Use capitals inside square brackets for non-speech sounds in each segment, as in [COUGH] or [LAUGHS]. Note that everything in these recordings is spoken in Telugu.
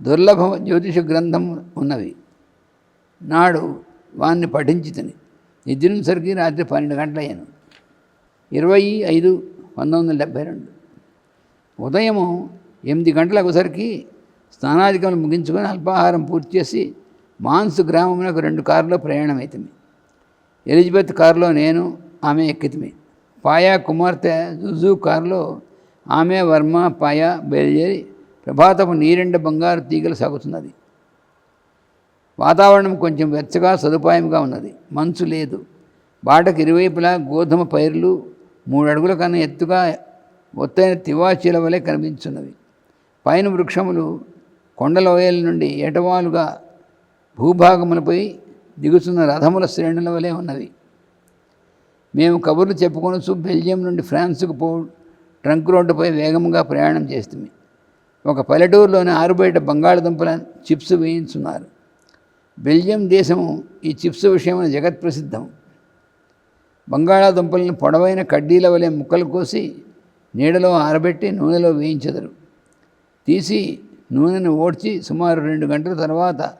దుర్లభ జ్యోతిష గ్రంథం ఉన్నవి నాడు వాన్ని పఠించితిని. నిద్రించరికి రాత్రి పన్నెండు గంటలయ్యాను. ఇరవై ఐదు పంతొమ్మిది వందల డెబ్భై రెండు. ఉదయము ఎనిమిది గంటలకొసరికి స్నానాధికములు ముగించుకొని అల్పాహారం పూర్తి చేసి మాన్స్ గ్రామంలో రెండు కారులో ప్రయాణమైతుంది ఎలిజబెత్ కారులో నేను ఆమె ఎక్కితిమి. పాయా కుమార్తె జుజు కారులో ఆమె వర్మ పాయా బయలుదేరి ప్రభాతపు నీరెండ బంగారు తీగలు సాగుతున్నది. వాతావరణం కొంచెం వెచ్చగా సదుపాయంగా ఉన్నది. మంచు లేదు. బాటకు ఇరువైపులా గోధుమ పైర్లు మూడు అడుగుల కన్నా ఎత్తుగా ఒత్తైన తివాచీల వలె కనిపించున్నవి. పైన వృక్షములు కొండలోయల నుండి ఎటవాలుగా భూభాగములపై దిగుతున్న రథముల శ్రేణుల వలె ఉన్నవి. మేము కబుర్లు చెప్పుకొనొచ్చు బెల్జియం నుండి ఫ్రాన్స్కు పో ట్రంక్ రోడ్డుపై వేగంగా ప్రయాణం చేస్తుంది ఒక పల్లెటూరులోని ఆరుబయట బంగాళదుంపల చిప్స్ వేయించున్నారు. బెల్జియం దేశము ఈ చిప్స్ విషయమైన జగత్ ప్రసిద్ధం బంగాళాదుంపలను పొడవైన కడ్డీల వలె ముక్కలు కోసి నీడలో ఆరబెట్టి నూనెలో వేయించెదరు. తీసి నూనెను ఓడ్చి సుమారు రెండు గంటల తర్వాత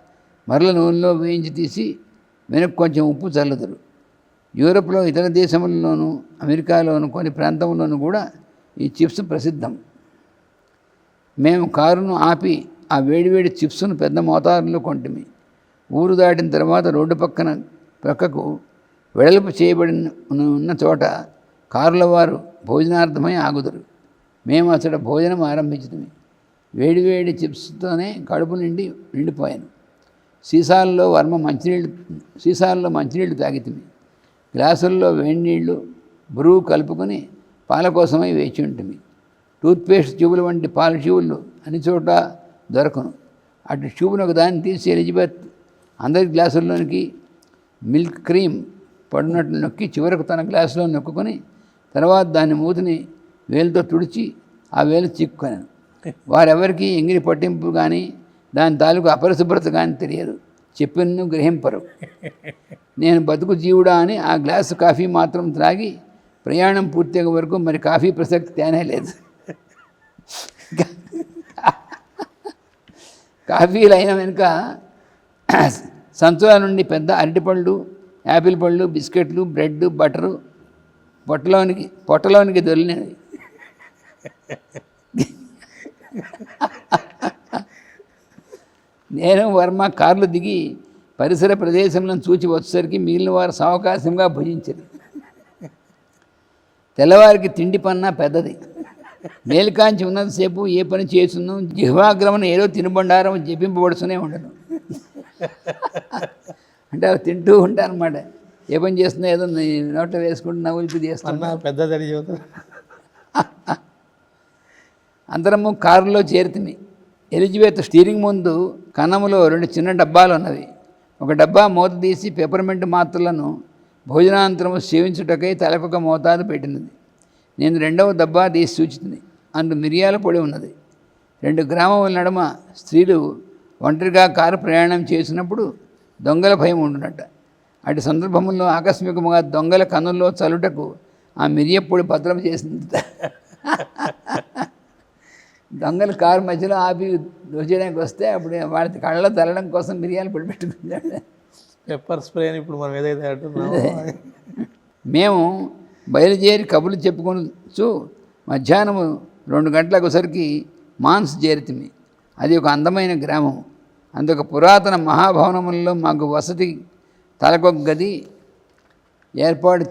మరల నూనెలో వేయించి తీసి వెనక్కి కొంచెం ఉప్పు చల్లుతారు యూరప్లో ఇతర దేశంలోనూ అమెరికాలోను కొన్ని ప్రాంతంలోనూ కూడా ఈ చిప్స్ ప్రసిద్ధం. మేము కారును ఆపి ఆ వేడివేడి చిప్స్ను పెద్ద మోతాదులో కొంటిమి. ఊరు దాటిన తర్వాత రోడ్డు పక్కన పక్కకు వెడల్పు చేయబడిన ఉన్న చోట కారుల వారు భోజనార్థమై ఆగుదురు. మేము అసలు భోజనం ఆరంభించడమే వేడివేడి చిప్స్తోనే కడుపు నిండి నిండిపోయాను. సీసాల్లో వర్మ మంచినీళ్ళు సీసాల్లో మంచినీళ్ళు తాగితిమి. గ్లాసుల్లో వేడి నీళ్ళు బరువు కలుపుకొని పాల కోసమై వేచి ఉంటుంది టూత్పేస్ట్ ట్యూబులు వంటి పాల ట్యూబులు అన్ని చోట దొరకను. అటు ట్యూబ్ను ఒక దాన్ని తీసి ఎలిజబెత్ అందరి గ్లాసుల్లోనికి మిల్క్ క్రీమ్ పడినట్లు నొక్కి చివరకు తన గ్లాసులో నొక్కుకొని తర్వాత దాని మూతిని వేలుతో తుడిచి ఆ వేలు చిక్కుకొనాను. వారెవరికి ఎంగిలి పట్టింపు కానీ దాని తాలూకు అపరిశుభ్రత కానీ తెలియదు. చెప్పినను గ్రహింపరు. నేను బతుకు జీవుడా అని ఆ గ్లాసు కాఫీ మాత్రం త్రాగి ప్రయాణం పూర్తయ్యే వరకు మరి కాఫీ ప్రసక్తి తేనే లేదు. కాఫీలు అయిన వెనుక సంచుల నుండి పెద్ద అరటిపళ్ళు యాపిల్ పళ్ళు బిస్కెట్లు బ్రెడ్ బటరు పొట్టలోనికి పొట్టలోనికి దొరికినవి. నేను వర్మ కార్లు దిగి పరిసర ప్రదేశంలో చూచి వచ్చేసరికి మిగిలిన వారు సావకాశంగా భుజించారు. తెల్లవారికి తిండి పన్నా పెద్దది. మేలుకాంచి ఉన్నంతసేపు ఏ పని చేస్తున్నాం? జిహ్వాగ్రమణ ఏదో తినబండారం జపింపబడుతూనే ఉండను. అంటే అవి తింటూ ఉంటానమాట ఏ పని చేస్తున్నా ఏదో నోట వేసుకుంటూ నవ్వులు చేస్తున్నా పెద్దదని చెబుతారు అందరము కారులో చేరుతుంది ఎలిజబెత్ స్టీరింగ్ ముందు కన్నములో రెండు చిన్న డబ్బాలు ఉన్నవి. ఒక డబ్బా మూత తీసి పెపర్మెంట్ మాత్రలను భోజనాంతరము సేవించుటకై తలకొక మోతాదు పెట్టినది. నేను రెండవ డబ్బా తీసి సూచితుంది అందు మిరియాల పొడి ఉన్నది. రెండు గ్రామముల నడుమ స్త్రీలు ఒంటరిగా కారు ప్రయాణం చేసినప్పుడు దొంగల భయం ఉండునట. అటు సందర్భంలో ఆకస్మికంగా దొంగల కన్నుల్లో చలుటకు ఆ మిరియప్పొడి భద్రం చేసింది. దొంగలు కారు మధ్యలో ఆపి దోచేయడానికి వస్తే అప్పుడు వాళ్ళ కళ్ళలో తల్లడం కోసం మిరియాలు పొడి పెట్టుకున్నాడు. పెప్పర్ స్ప్రే అని ఇప్పుడు మనం ఏదైతే. మేము బయలుదేరి కబుర్లు చెప్పుకొనచ్చు. మధ్యాహ్నము రెండు గంటలకు ఒకసరికి మాన్స్ చేరితిమి. అది ఒక అందమైన గ్రామం. అందుక పురాతన మహాభవనములలో మాకు వసతి తలకొక గది ఏర్పాటు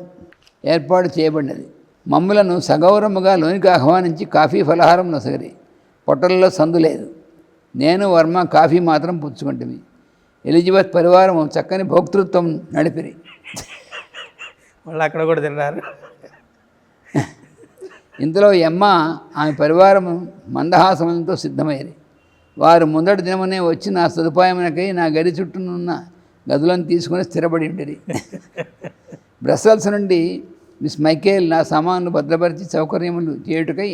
ఏర్పాటు చేయబడినది. మమ్ములను సగౌరముగా లోనికి ఆహ్వానించి కాఫీ ఫలహారం నొసగరి. పొట్టలలో సందు లేదు. నేను వర్మ కాఫీ మాత్రం పుచ్చుకుంటుంది ఎలిజబెత్ పరివారం చక్కని భోక్తృత్వం నడిపిరి. వాళ్ళు అక్కడ కూడా తిన్నారు ఇంతలో యమ్మ ఆమె పరివారం మందహాసనంతో సిద్ధమయ్యారు వారు ముందటి దినమనే వచ్చి నా సదుపాయమునకై నా గది చుట్టూనున్న గదులను తీసుకుని స్థిరపడి ఉండేది. బ్రసెల్స్ నుండి మిస్ మైకేల్ నా సామాన్లు భద్రపరిచి సౌకర్యములు చేయుటకై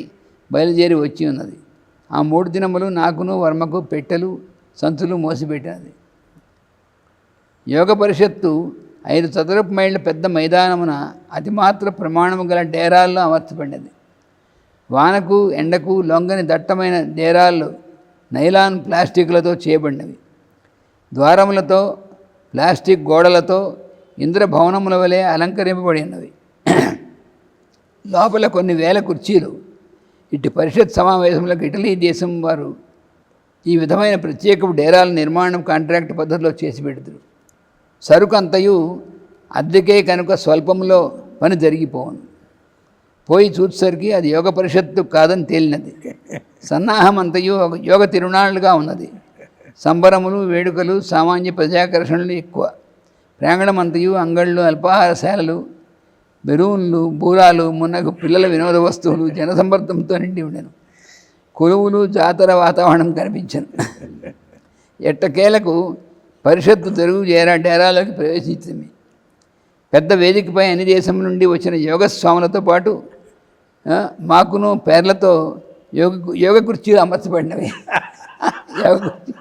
బయలుదేరి వచ్చి ఉన్నది. ఆ మూడు దినములు నాకును వర్మకు పెట్టెలు సంచులు మోసిపెట్టినది. యోగ పరిషత్తు ఐదు చదరపు మైళ్ళ పెద్ద మైదానమున అతిమాత్ర ప్రమాణము గల డేరాల్లో అమర్చబడినది. వానకు ఎండకు లొంగని దట్టమైన డేరాళ్ళు నైలాన్ ప్లాస్టిక్లతో చేయబడినవి. ద్వారములతో ప్లాస్టిక్ గోడలతో ఇంద్రభవనముల వలె అలంకరింపబడి ఉన్నవి లోపల కొన్ని వేల కుర్చీలు ఇటు పరిషత్ సమావేశంలోకి ఇటలీ దేశం వారు ఈ విధమైన ప్రత్యేక డేరాల నిర్మాణం కాంట్రాక్ట్ పద్ధతిలో చేసి పెడతారు సరుకు అంతయు అద్దెకే కనుక స్వల్పంలో పని జరిగిపోను. పోయి చూసేసరికి అది యోగ పరిషత్తు కాదని తేలినది. సన్నాహం అంతయు ఒక యోగ తిరునాళ్ళుగా ఉన్నది. సంబరములు వేడుకలు సామాన్య ప్రజాకర్షణలు ఎక్కువ. ప్రాంగణం అంతయు అంగళ్ళు అల్పాహారశాలలు బెలూన్లు బూరాలు మున్నగు పిల్లల వినోద వస్తువులు జనసంబర్ధంతో నిండి ఉండేను. కొలువులు జాతర వాతావరణం కనిపించను. ఎట్టకేలకు పరిషత్తు తెలుగు చేరా డేరాలోకి ప్రవేశించింది. పెద్ద వేదికపై అన్ని దేశం నుండి వచ్చిన యోగస్వాములతో పాటు మాకును పేర్లతో యోగ యోగ కుర్చీలు అమర్చబడినవి. యోగ కుర్చీ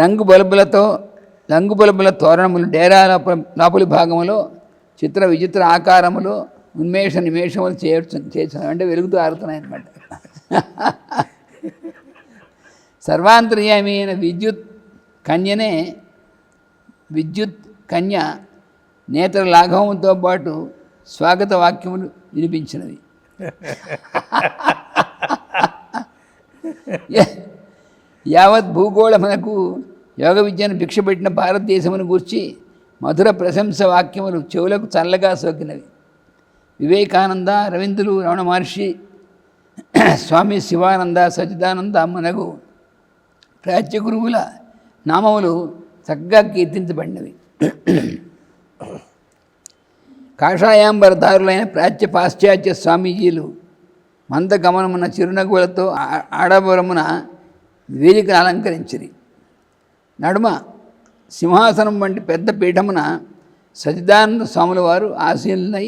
రంగు బల్బులతో రంగు బల్బుల తోరణములు డేరా లోప లోపలి భాగంలో చిత్ర విచిత్ర ఆకారములు ఉన్మేష నిమేషములు చేయొచ్చు చేసిన అంటే వెలుగుతూ ఆరుతున్నాయి అన్నమాట సర్వాంతర్యామి అయిన విద్యుత్ కన్యనే విద్యుత్ కన్య నేత్ర లాఘవంతో పాటు స్వాగత వాక్యములు వినిపించినవి యావత్ భూగోళమునకు యోగ విద్యను భిక్షపెట్టిన భారతదేశమును గూర్చి మధుర ప్రశంస వాక్యములు చెవులకు చల్లగా సోకినవి. వివేకానంద రవీంద్రులు రమణ మహర్షి స్వామి శివానంద సచిదానంద మనగు ప్రాచ్య గురువుల నామములు చక్కగా కీర్తించబడినవి. కాషాయాంబరదారులైన ప్రాచ్య పాశ్చాత్య స్వామీజీలు మందగమనమున చిరునగులతో ఆడబరమున వేదికను అలంకరించిరి. నడుమ సింహాసనం వంటి పెద్ద పీఠమున సచిదానంద స్వాముల వారు ఆశీనులై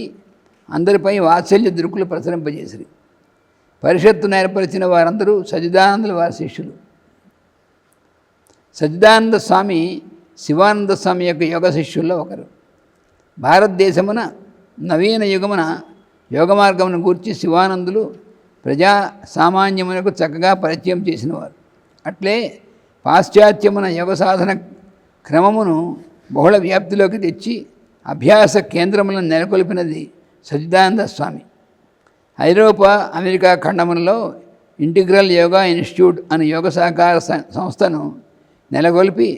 అందరిపై వాత్సల్య దృక్కులు ప్రసరింపజేసిరి పరిషత్తును ఏర్పరిచిన వారందరూ సజిదానందుల వారి శిష్యులు సచిదానంద స్వామి శివానంద స్వామి యొక్క యోగ శిష్యుల్లో ఒకరు. భారతదేశమున నవీన యుగమున యోగ మార్గమును గూర్చి శివానందులు ప్రజా సామాన్యమునకు చక్కగా పరిచయం చేసినవారు. అట్లే పాశ్చాత్యమున యోగ సాధన క్రమమును బహుళ వ్యాప్తిలోకి తెచ్చి అభ్యాస కేంద్రములను నెలకొల్పినది సచిదానంద స్వామి. ఐరోపా అమెరికా ఖండములలో ఇంటిగ్రల్ యోగా ఇన్స్టిట్యూట్ అనే యోగ సహకార సంస్థను నెలకొల్పి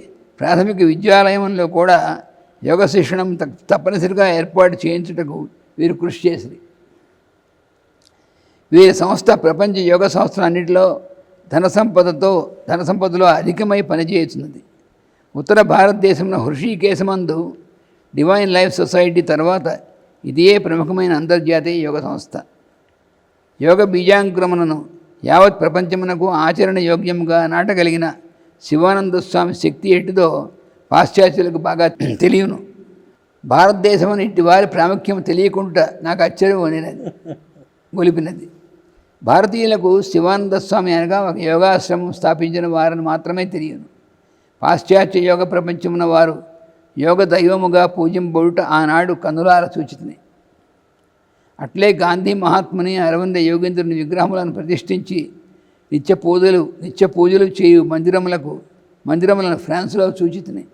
ప్రాథమిక విద్యాలయంలో కూడా యోగ శిక్షణం తప్పనిసరిగా ఏర్పాటు చేయించుటకు వీరు కృషి చేసింది వీరి సంస్థ ప్రపంచ యోగ సంస్థలన్నింటిలో ధన సంపదతో ధన సంపదలో అధికమై పనిచేస్తున్నది ఉత్తర భారతదేశంలో హృషికేశమందు డివైన్ లైఫ్ సొసైటీ తర్వాత ఇదే ప్రముఖమైన అంతర్జాతీయ యోగ సంస్థ. యోగ బీజాంక్రమణను యావత్ ప్రపంచమునకు ఆచరణ యోగ్యముగా నాటగలిగిన శివానంద స్వామి శక్తి ఎట్టిదో పాశ్చాత్యులకు బాగా తెలియను. భారతదేశం ఇట్టి వారి ప్రాముఖ్యం తెలియకుండా నాకు ఆశ్చర్యం కొనినది గొలిపినది. భారతీయులకు శివానంద స్వామి అనగా ఒక యోగాశ్రమం స్థాపించిన వారని మాత్రమే తెలియను. పాశ్చాత్య యోగ ప్రపంచమున వారు యోగ దైవముగా పూజింపబడుట ఆనాడు కనులార సూచితుంది అట్లే గాంధీ మహాత్ముని అరవింద యోగేంద్రుని విగ్రహములను ప్రతిష్ఠించి నిత్య పూజలు నిత్య పూజలు చేయు మందిరములకు మందిరములను ఫ్రాన్స్లో సూచితని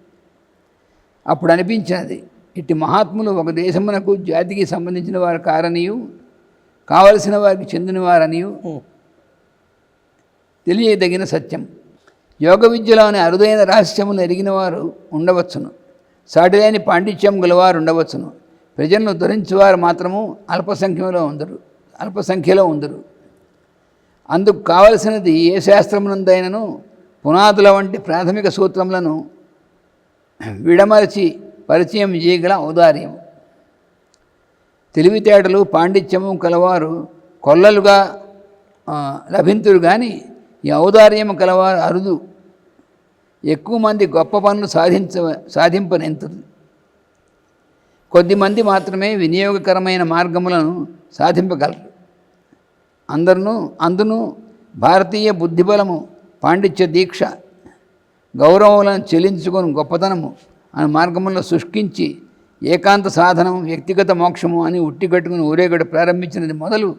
అప్పుడు అనిపించినది ఇట్టి మహాత్ములు ఒక దేశమునకు జాతికి సంబంధించిన వారు కారనియు కావలసిన వారికి చెందిన వారనియు? తెలియదగిన సత్యం. యోగ విద్యలోని అరుదైన రహస్యములు ఎరిగిన వారు ఉండవచ్చును. సాటిలేని పాండిత్యం గలవారు ఉండవచ్చును. ప్రజలను ధరించేవారు మాత్రము అల్పసంఖ్యలో ఉందరు అల్పసంఖ్యలో ఉందరు. అందుకు కావలసినది ఏ శాస్త్రమునందైనను పునాదుల వంటి ప్రాథమిక సూత్రములను విడమరచి పరిచయం చేయగల ఔదార్యం తెలివితేటలు పాండిత్యము కలవారు కొల్లలుగా లభింతురు కానీ ఈ ఔదార్యము కలవారు అరుదు. ఎక్కువ మంది గొప్ప పనులు సాధించ సాధింపనెంతది కొద్దిమంది మాత్రమే వినియోగకరమైన మార్గములను సాధింపగలరు. అందరును అందును భారతీయ బుద్ధిబలము పాండిత్య దీక్ష గౌరవములను చెల్లించుకొని గొప్పతనము అనే మార్గములను శుష్కించి ఏకాంత సాధనం వ్యక్తిగత మోక్షము అని ఉట్టిగట్టుకుని ఊరేగడ ప్రారంభించినది మొదలు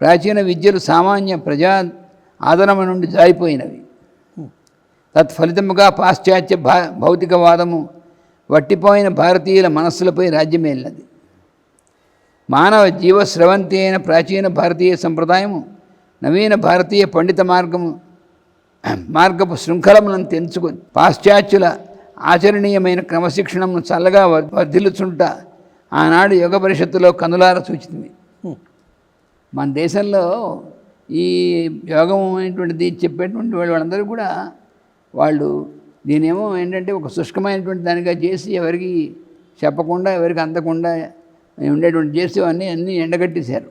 ప్రాచీన విద్యలు సామాన్య ప్రజా ఆదరణ నుండి జారిపోయినవి. తత్ఫలితముగా పాశ్చాత్య భా భౌతికవాదము వట్టిపోయిన భారతీయుల మనస్సులపై రాజ్యమేలినది మానవ జీవస్రవంతి అయిన ప్రాచీన భారతీయ సంప్రదాయము నవీన భారతీయ పండిత మార్గము మార్గపు శృంఖలములను తెంచుకొని పాశ్చాత్యుల ఆచరణీయమైన క్రమశిక్షణను చల్లగా వర్ధిల్లుచుంట ఆనాడు యోగ పరిషత్తులో కనులార సూచింది మన దేశంలో ఈ యోగం అనేటువంటిది చెప్పేటువంటి వాళ్ళు వాళ్ళందరూ కూడా వాళ్ళు దీనేమో ఏంటంటే ఒక శుష్కమైనటువంటి దానిగా చేసి ఎవరికి చెప్పకుండా ఎవరికి అందకుండా ఉండేటువంటి చేసి అన్నీ అన్నీ ఎండగట్టేశారు.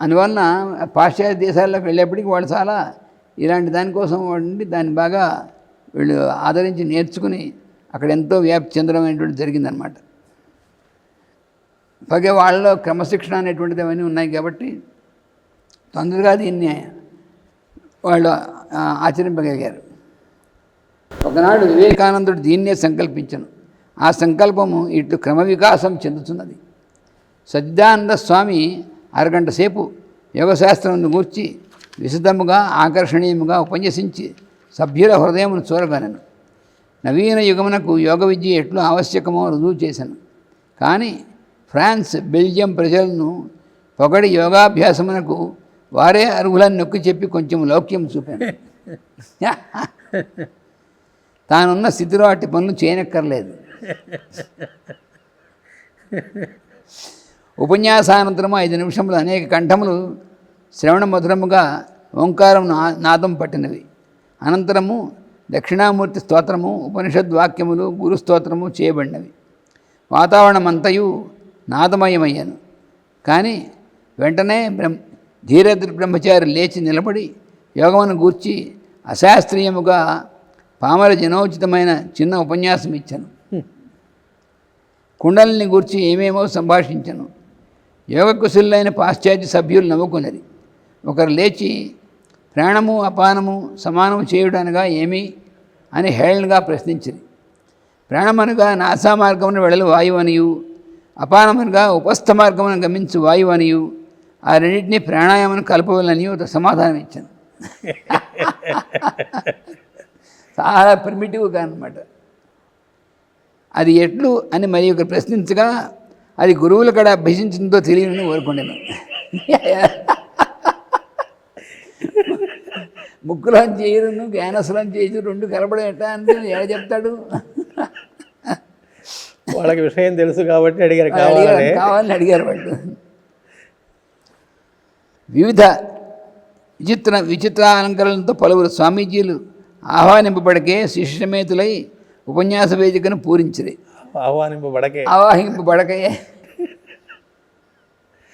అందువలన పాశ్చాత్య దేశాల్లోకి వెళ్ళేప్పటికి వాళ్ళు చాలా ఇలాంటి దానికోసం ఉండి దాన్ని బాగా వీళ్ళు ఆదరించి నేర్చుకుని అక్కడ ఎంతో వ్యాప్తి చెందడం అనేటువంటి జరిగిందనమాట పగే వాళ్ళలో క్రమశిక్షణ అనేటువంటిది అవన్నీ ఉన్నాయి కాబట్టి తొందరగా దీన్ని వాళ్ళు ఆచరింపగలిగారు. ఒకనాడు వివేకానందుడు దీన్నే సంకల్పించను. ఆ సంకల్పము ఇటు క్రమ వికాసం చెందుతున్నది. సచ్చిదానంద స్వామి అరగంట సేపు యోగశాస్త్రమును గూర్చి విశదముగా ఆకర్షణీయముగా ఉపన్యసించి సభ్యుల హృదయమును చూరగలను. నవీన యుగమునకు యోగ విద్య ఎట్లు ఆవశ్యకమో రుజువు చేశాను కానీ ఫ్రాన్స్ బెల్జియం ప్రజలను పొగడి యోగాభ్యాసమునకు వారే అర్హులని నొక్కి చెప్పి కొంచెం లౌక్యం చూపాను. [LAUGHS] తానున్న స్థితిలో అట్టి పనులు చేయనక్కర్లేదు. ఉపన్యాసానంతరము ఐదు నిమిషములు అనేక కంఠములు శ్రవణ మధురముగా ఓంకారం నా- నాదం పట్టినవి. అనంతరము దక్షిణామూర్తి స్తోత్రము ఉపనిషద్ వాక్యములు చేయబడినవి. వాతావరణమంతయు నాదమయమయ్యాను. కానీ వెంటనే బ్రహ్మ ధీరద్రి బ్రహ్మచారి లేచి నిలబడి యోగమును గూర్చి అశాస్త్రీయముగా పామర జనోచితమైన చిన్న ఉపన్యాసం ఇచ్చాను. కుండలిని గూర్చి ఏమేమో సంభాషించను. యోగ కుశలులైన పాశ్చాత్య సభ్యులు నవ్వుకున్నది. ఒకరు లేచి ప్రాణము అపానము సమానము చేయుడనగా ఏమి? అని హేళనగా ప్రశ్నించింది ప్రాణమనగా నాసా మార్గమును వెడలు వాయువు అనియు అపానమనగా ఉపస్థ మార్గమును గమించు వాయువు అనియు ఆ రెండింటినీ ప్రాణాయామను కలపవలని ఒక సమాధానం ఇచ్చాను [LAUGHS] చాలా ప్రిమిటివ్గా అనమాట అది ఎట్లు అని మరి ఒకరు ప్రశ్నించగా అది గురువుల కడ అభ్యసించిందో తెలియని కోరుకున్నాను ముక్కులోంచి చేయరును గ్యానస్లోంచి చేసి రెండు కలపడేట అంటే ఏడ చెప్తాడు? వాళ్ళకి విషయం తెలుసు కాబట్టి అడిగారు కావాలని. అడిగారు వాళ్ళు. వివిధ విచిత్ర విచిత్ర అలంకరణలతో పలువురు స్వామీజీలు ఆహ్వానింపబడకే శిష్యమేతులై ఉపన్యాస వేదికను పూరించిరి. ఆహ్వానింపబడకే. ఆవాహింపబడకయే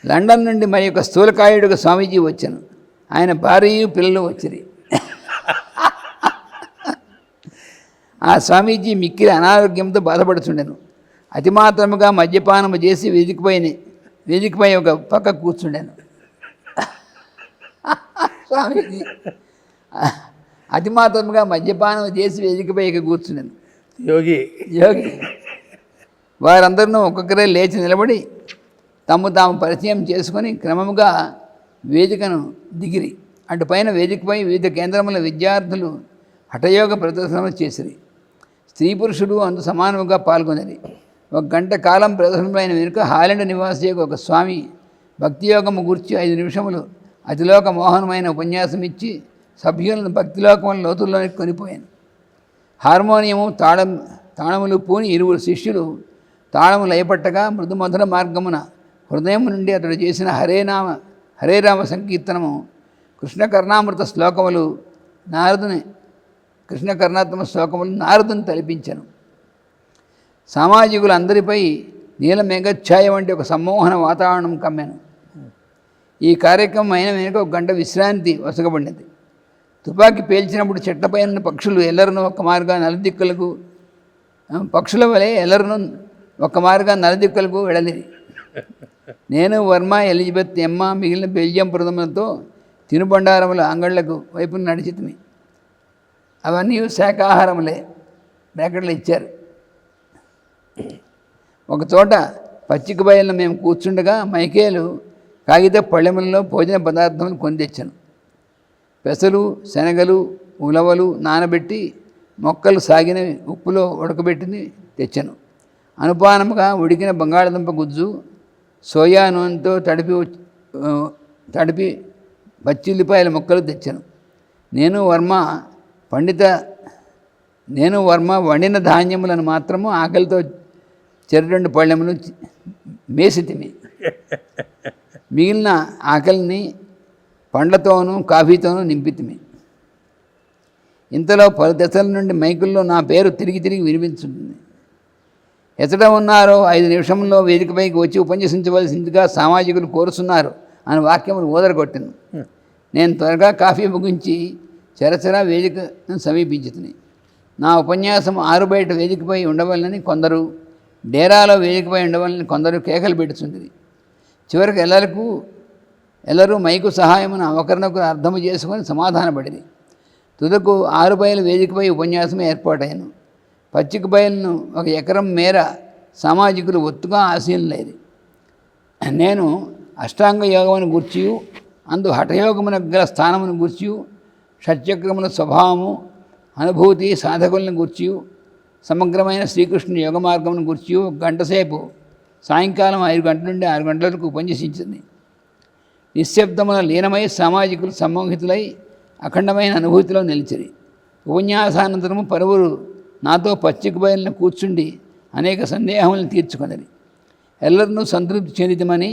లండన్ నుండి మరి యొక్క స్థూలకాయుడుగా స్వామీజీ వచ్చాను. ఆయన భార్య పిల్లలు వచ్చిరి. ఆ స్వామీజీ మిక్కిలి అనారోగ్యంతో బాధపడుచుండెను. అతి మాత్రముగా మద్యపానము చేసి వేదికపై వేదికపై ఒక పక్క కూర్చుండాను. స్వామీజీ. అతి మాత్రముగా మద్యపానం చేసి వేదికపై ఇక కూర్చున్నాను యోగి. యోగి. వారందరూ ఒక్కొక్కరే లేచి నిలబడి తమ్ము తాము పరిచయం చేసుకొని క్రమముగా వేదికను దిగిరి. అటు పైన వేదికపై వివిధ కేంద్రముల విద్యార్థులు హఠయోగ ప్రదర్శనలు చేసిరి. స్త్రీ పురుషుడు అందు సమానముగా పాల్గొనిరి. ఒక గంట కాలం ప్రదర్శనమైన వెనుక హాలెండ్ నివాసి యొక్క ఒక స్వామి భక్తియోగము గూర్చి ఐదు నిమిషములు అతిలోక మోహనమైన ఉపన్యాసం ఇచ్చి సభ్యులను భక్తిలోకముల లోతుల్లోనికి కొనిపోయాను. హార్మోనియము తాళం తాళములు పూని ఇరువురు శిష్యులు తాళము లయపట్టగా మృదుమధుర మార్గమున హృదయం నుండి అతడు చేసిన హరేనామ హరేరామ సంకీర్తనము కృష్ణ కర్ణామృత శ్లోకములు నారదుని కృష్ణ కర్ణాత్మ శ్లోకములు నారదుని తలిపించను. సామాజికులందరిపై నీల మేఘఛాయ వంటి ఒక సమ్మోహన వాతావరణం కమ్మాను. ఈ కార్యక్రమం అయిన వెనుక ఒక గంట విశ్రాంతి వసగబడినది. తుపాకీ పేల్చినప్పుడు చెట్లపై ఉన్న పక్షులు ఎల్లరను ఒక మార్గా నలుదిక్కులకు. పక్షుల వలె ఎల్లరను ఒక మార్గా నలుదిక్కులకు వెళ్ళలేదు నేను వర్మ ఎలిజబెత్ ఎమ్మ మిగిలిన బెల్జియం ప్రథమలతో తినుబండారముల అంగళ్ళకు వైపు నడిచితిమి. అవన్నీ శాఖాహారములే బ్రాకెట్లు ఇచ్చారు. ఒక చోట పచ్చిక బయలును మేము కూర్చుండగా మైకేలు కాగిత పళ్ళెములలో భోజన పదార్థములు కొని తెచ్చాను. పెసలు శనగలు ఉలవలు నానబెట్టి మొక్కలు సాగిన ఉప్పులో ఉడకబెట్టిని తెచ్చాను. అనుపానముగా ఉడికిన బంగాళదుంప గుజ్జు సోయా నూనెతో తడిపి తడిపి పచ్చిల్లిపాయల మొక్కలు తెచ్చాను. నేను వర్మ పండిత నేను వర్మ వండిన ధాన్యములను మాత్రము ఆకలితో చెరరెండు పళ్ళెములు మేసి తిని. మిగిలిన ఆకలిని పండ్లతోనూ కాఫీతోనూ నింపితిమి. ఇంతలో పలు దశల నుండి మైకుల్లో నా పేరు తిరిగి తిరిగి వినిపించుంటుంది. ఎతడ ఉన్నారో ఐదు నిమిషంలో వేదికపైకి వచ్చి ఉపన్యసించవలసిందిగా సామాజికులు కోరుతున్నారు అని వాక్యమును ఊదరగొట్టాను నేను త్వరగా కాఫీ ముగించి చరచర వేదికను సమీపించుతుంది నా ఉపన్యాసం ఆరు బయట వేదికపై ఉండవలనని కొందరు డేరాలో వేదికపై ఉండవలనని కొందరు కేకలు పెడుతుంది చివరికి ఎల్లరకు ఎల్లరూ మైకు సహాయమున ఒకరినొకరు అర్థము చేసుకొని సమాధానపడింది తుదకు ఆరు బయలు వేదికపై ఉపన్యాసం ఏర్పాటైను. పచ్చిక బయలును ఒక ఎకరం మేర సామాజికులు ఒత్తుగా ఆశీనులేదు నేను అష్టాంగ యోగమును గూర్చియు అందు హఠయోగమున గల స్థానమును గూర్చియు షట్చక్రముల స్వభావము అనుభూతి సాధకులను గూర్చియు సమగ్రమైన శ్రీకృష్ణుని యోగ మార్గమును గూర్చియు గంటసేపు సాయంకాలం ఐదు గంటల నుండి ఆరు గంటల వరకు ఉపన్యసించింది. నిశ్శబ్దమున లీనమై సామాజికులు సమ్మోహితులై అఖండమైన అనుభూతిలో నిలిచిరి. ఉపన్యాసానంతరము పరువురు నాతో పచ్చిక బయలున కూర్చుండి అనేక సందేహములను తీర్చుకొనరి. ఎల్లరినూ సంతృప్తి చెందితమని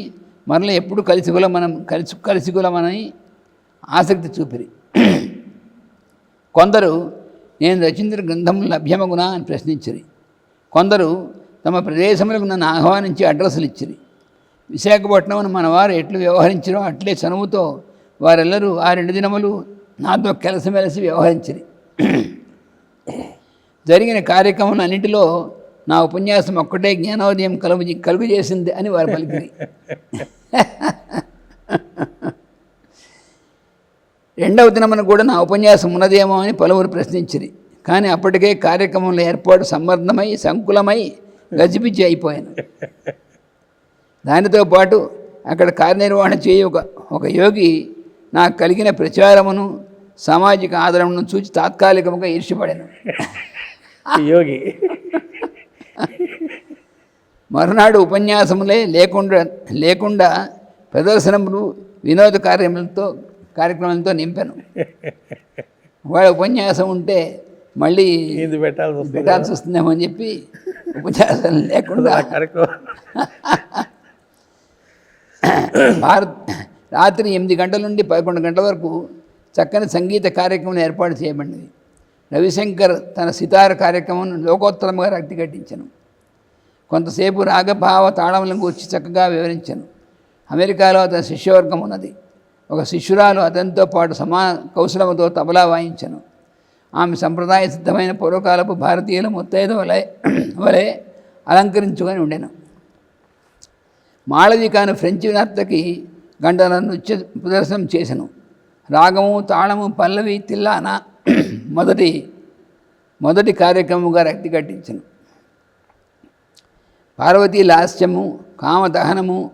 మరల ఎప్పుడు కలిసిగుల మనం కలిసి కలిసికులమని ఆసక్తి చూపిరి. కొందరు నేను రచించిన గ్రంథం లభ్యమగునా అని ప్రశ్నించిరి. కొందరు తమ ప్రదేశములకు నన్ను ఆహ్వానించి అడ్రస్లు ఇచ్చిరి విశాఖపట్నం మనవారు ఎట్లు వ్యవహరించారో అట్లే చనువుతో వారెల్లరూ ఆ రెండు దినములు నాతో కలిసిమెలిసి వ్యవహరించిరి. జరిగిన కార్యక్రమం అన్నింటిలో నా ఉపన్యాసం ఒక్కటే జ్ఞానోదయం కలుగు కలుగు చేసింది అని వారు పలికిరి. రెండవ దినమున కూడా నా ఉపన్యాసం ఉన్నదేమో అని పలువురు ప్రశ్నించిరి. కానీ అప్పటికే కార్యక్రమంలో ఏర్పాటు సమర్థమై సంకులమై గజిబిజి అయిపోయాను. దానితో పాటు అక్కడ కార్యనిర్వహణ చేయ ఒక ఒక యోగి నాకు కలిగిన ప్రచారమును సామాజిక ఆదరణను చూచి తాత్కాలికముగా ఈర్ష్యపడాను. [LAUGHS] యోగి. మరునాడు ఉపన్యాసములే లేకుండా లేకుండా ప్రదర్శనములు వినోద కార్యములతో కార్యక్రమాలతో నింపాను. వాళ్ళ ఉపన్యాసం ఉంటే మళ్ళీ ఇది పెట్టాల్సి పెట్టాల్సి వస్తుందేమో అని చెప్పి ఉపన్యాసం లేకుండా కార్యక్రమం [LAUGHS] భారత్ రాత్రి ఎనిమిది గంటల నుండి పదకొండు గంటల వరకు చక్కని సంగీత కార్యక్రమం ఏర్పాటు చేయబడింది రవిశంకర్ తన సితార కార్యక్రమం లోకోత్తలముగా రక్తికట్టించాను కొంతసేపు రాగభావ తాళములను గురించి చక్కగా వివరించాను. అమెరికాలో అతని శిష్యవర్గం ఉన్నది. ఒక శిష్యురాలు అతనితో పాటు సమా కౌశలముతో తబలా వాయించను. ఆమె సంప్రదాయ సిద్ధమైన పూర్వకాలపు భారతీయుల ముత్తైదు వలె వలె అలంకరించుకొని ఉండెను. మాళవికాను ఫ్రెంచ్ నర్తకి గంట నృత్య ప్రదర్శనం చేసెను. రాగము తాళము పల్లవి తిల్లాన [CLEARS THROAT] మొదటి మొదటి కార్యక్రమంగా రక్తి కట్టించను. పార్వతీ లాస్యము కామదహనము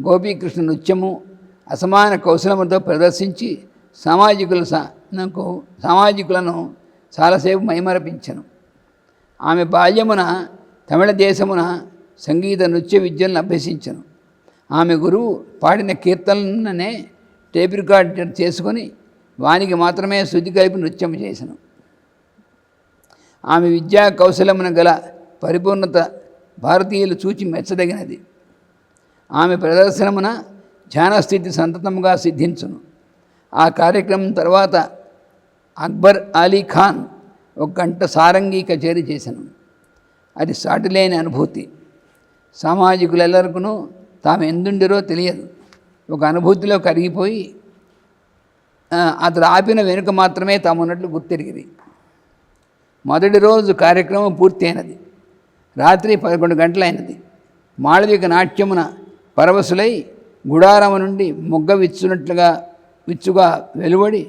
గోపీకృష్ణ నృత్యము అసమాన కౌశలముతో ప్రదర్శించి సామాజికుల నాకు సామాజికులను చాలాసేపు మైమరపించను. ఆమె బాల్యమున తమిళ దేశమున సంగీత నృత్య విద్యలను అభ్యసించను. ఆమె గురువు పాడిన కీర్తననే టేప్ రికార్డ్ చేసుకొని వానికి మాత్రమే శుద్ధి కలిపి నృత్యం చేసాను ఆమె విద్యా కౌశలమున గల పరిపూర్ణత భారతీయులు చూచి మెచ్చదగినది. ఆమె ప్రదర్శనమున ధ్యానస్థితి సంతతముగా సిద్ధించును. ఆ కార్యక్రమం తర్వాత అక్బర్ అలీ ఖాన్ ఒక గంట సారంగి కచేరీ చేశాను. అది సాటిలేని అనుభూతి. సామాజికులెల్లరికూ తాము ఎందుండరో తెలియదు. ఒక అనుభూతిలో కరిగిపోయి అతడు ఆపిన వెనుక మాత్రమే తాము ఉన్నట్లు గుర్తెరిగింది మొదటి రోజు కార్యక్రమం పూర్తి అయినది రాత్రి పదకొండు గంటలైనది. మాళవిక నాట్యమున పరవశులై గుడారము నుండి మొగ్గ విచ్చునట్లుగా విచ్చుగా వెలువడి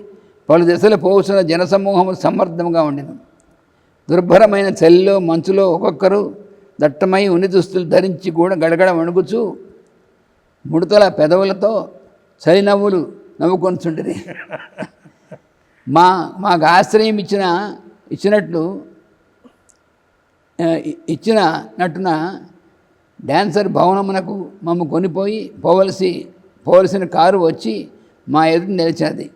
పలు దశలు పోవుచున్న జనసమూహము సమర్థంగా ఉండిన. దుర్భరమైన చలిలో మంచులో ఒక్కొక్కరు దట్టమై ఉని దుస్తులు ధరించి కూడా గడగడ వణుకుచూ ముడతల పెదవులతో చలి నవ్వులు నవ్వుకొనిచుండేది మా మాకు ఆశ్రయం ఇచ్చిన ఇచ్చినట్లు ఇచ్చిన నటున డాన్సర్ భవనమునకు మమ్మ కొనిపోయి పోవలసి పోవలసిన కారు వచ్చి మా ఎదురు నిలిచినది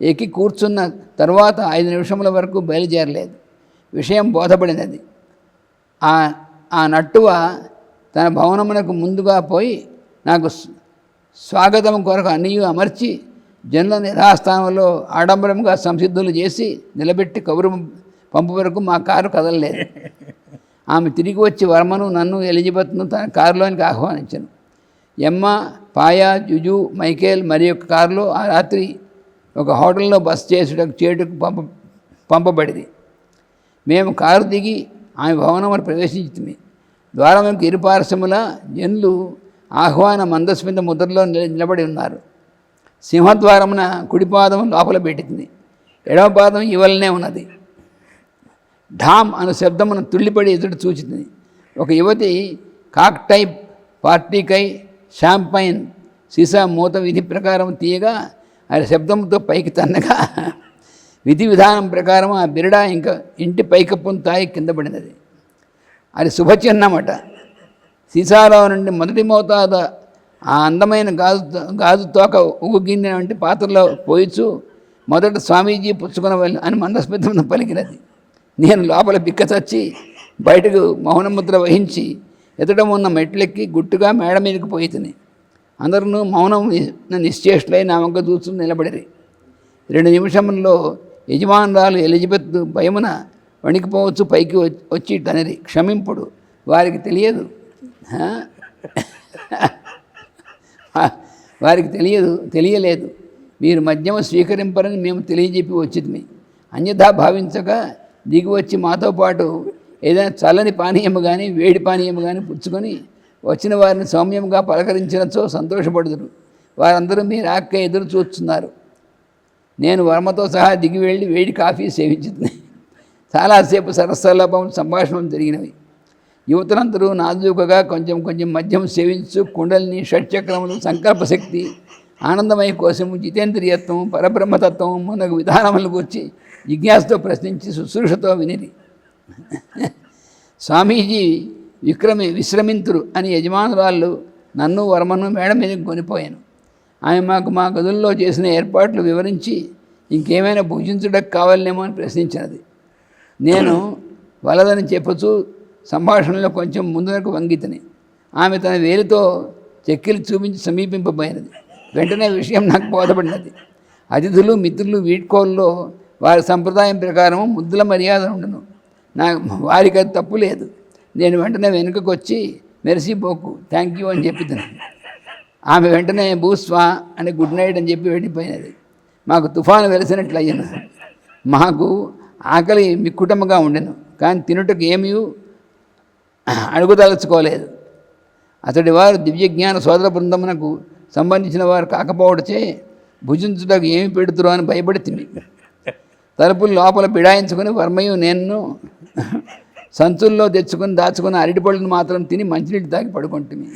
ఎక్కి కూర్చున్న తర్వాత ఐదు నిమిషముల వరకు బయలుదేరలేదు. విషయం బోధపడినది. ఆ ఆ నట్టువ తన భవనమునకు ముందుగా పోయి నాకు స్వాగతం కొరకు అన్నీ అమర్చి జనుల నిరాస్థానంలో ఆడంబరంగా సంసిద్ధులు చేసి నిలబెట్టి కబురు పంపు వరకు మా కారు కదలలేదు. ఆమె తిరిగి వచ్చి వర్మను నన్ను ఎలిజబెత్ను తన కారులోనికి ఆహ్వానించాను. ఎమ్మ పాయా జుజు మైకేల్ మరి యొక్క కారులో ఆ రాత్రి ఒక హోటల్లో బస్ చేసుటకు చేటుకు పంప పంపబడింది. మేము కారు దిగి ఆమె భవనమును ప్రవేశించింది ద్వారములకు ఇరుపార్శ్వముల జనులు ఆహ్వాన మందస్మిత ముద్రలో నిలబడి ఉన్నారు. సింహద్వారమున కుడిపాదం లోపల పెట్టింది. ఎడమ పాదం ఇవలనే ఉన్నది. ఢామ్ అను శబ్దమును తుళ్ళిపడి ఎదుటి చూచింది. ఒక యువతి కాక్టై పార్టీకై షాంపైన్ సీసా మూత విధి ప్రకారం తీయగా ఆయన శబ్దంతో పైకి తన్నగా విధి విధానం ప్రకారం ఆ బిరడా ఇంకా ఇంటి పైకప్పును తాయి కింద పడినది. అది శుభచిహ్నమట. సీసాలో నుండి మొదటి మోతాద ఆ అందమైన గాజు గాజు తోక ఉగ్గిన వంటి పాత్రలో పోయిచు మొదట స్వామీజీ పుచ్చుకున్న వెళ్ళి అని మందస్మితం పలికినది. నేను లోపల బిక్కచచ్చి బయటకు మౌనముద్ర వహించి ఎదుట ఉన్న మెట్లెక్కి గుట్టుగా మేడ మీదకి పోయి తిని అందరూ మౌనం ని- నిశ్చేష్లై నా వంక చూస్తూ నిలబడిరి. రెండు నిమిషంలో యజమానురాలు ఎలిజబెత్ భయమున వణికిపోవచ్చు పైకి వచ్చి- వచ్చి తనరి. క్షమింపుడు. వారికి తెలియదు. వారికి తెలియదు తెలియలేదు. మీరు మద్యము స్వీకరింపరని మేము తెలియజెప్పి వచ్చింది అన్యథా భావించక దిగి వచ్చి మాతో పాటు ఏదైనా చల్లని పానీయము కానీ వేడి పానీయము కానీ పుచ్చుకొని వచ్చిన వారిని సౌమ్యంగా పలకరించినచో సంతోషపడుదురు. వారందరూ మీరు ఆక్క ఎదురు చూస్తున్నారు. నేను వర్మతో సహా దిగి వెళ్ళి వేడి కాఫీ సేవించింది చాలాసేపు సరస్వలభం సంభాషణలు జరిగినవి. యువతులందరూ నాజూకగా కొంచెం కొంచెం మద్యం సేవించు కుండల్ని షట్చక్రములు సంకల్పశక్తి ఆనందమయ కోసం జితేంద్రియత్వం పరబ్రహ్మతత్వం మొదలగు విధానములు గురించి జిజ్ఞాసతో ప్రశ్నించి శుశ్రూషతో వినిరి. స్వామీజీ విక్రమి విశ్రమింతురు అని యజమానురాళ్ళు నన్ను వర్మను మేడ మీద కొనిపోయాను. ఆమె మాకు మా గదుల్లో చేసిన ఏర్పాట్లు వివరించి ఇంకేమైనా భుజించుటకు కావాలనేమో అని ప్రశ్నించినది. నేను వలదని చెప్పచ్చు సంభాషణలో కొంచెం ముందుకు వంగితని. ఆమె తన వేలితో చెక్కిలు చూపించి సమీపింపబోయినది. వెంటనే విషయం నాకు బోధపడినది. అతిథులు మిత్రులు వీడ్కోల్లో వారి సంప్రదాయం ప్రకారం ముద్దుల మర్యాద ఉండను. నా వారికి అది తప్పు లేదు. నేను వెంటనే వెనుకకు వచ్చి మెరిసిపోకు థ్యాంక్ యూ అని చెప్పి ఆమె వెంటనే భూస్వా అని గుడ్ నైట్ అని చెప్పి వెళ్ళిపోయినది. మాకు తుఫాను వెలిసినట్లు అయ్యను మాకు ఆకలి మిక్కుటముగా ఉండెను. కానీ తినుటకు ఏమీ అడుగుదలుచుకోలేదు అతడి వారు దివ్యజ్ఞాన సోదర బృందమునకు సంబంధించిన వారు కాకపోవడచే భుజించుటకు ఏమి పెడుతురో అని భయపడి తిని. తలుపులు లోపల పిడాయించుకుని వర్మయు నేను సంచుల్లో తెచ్చుకొని దాచుకున్న అరటిపళ్ళను మాత్రం తిని మంచినీటి తాగి పడుకుంటుంది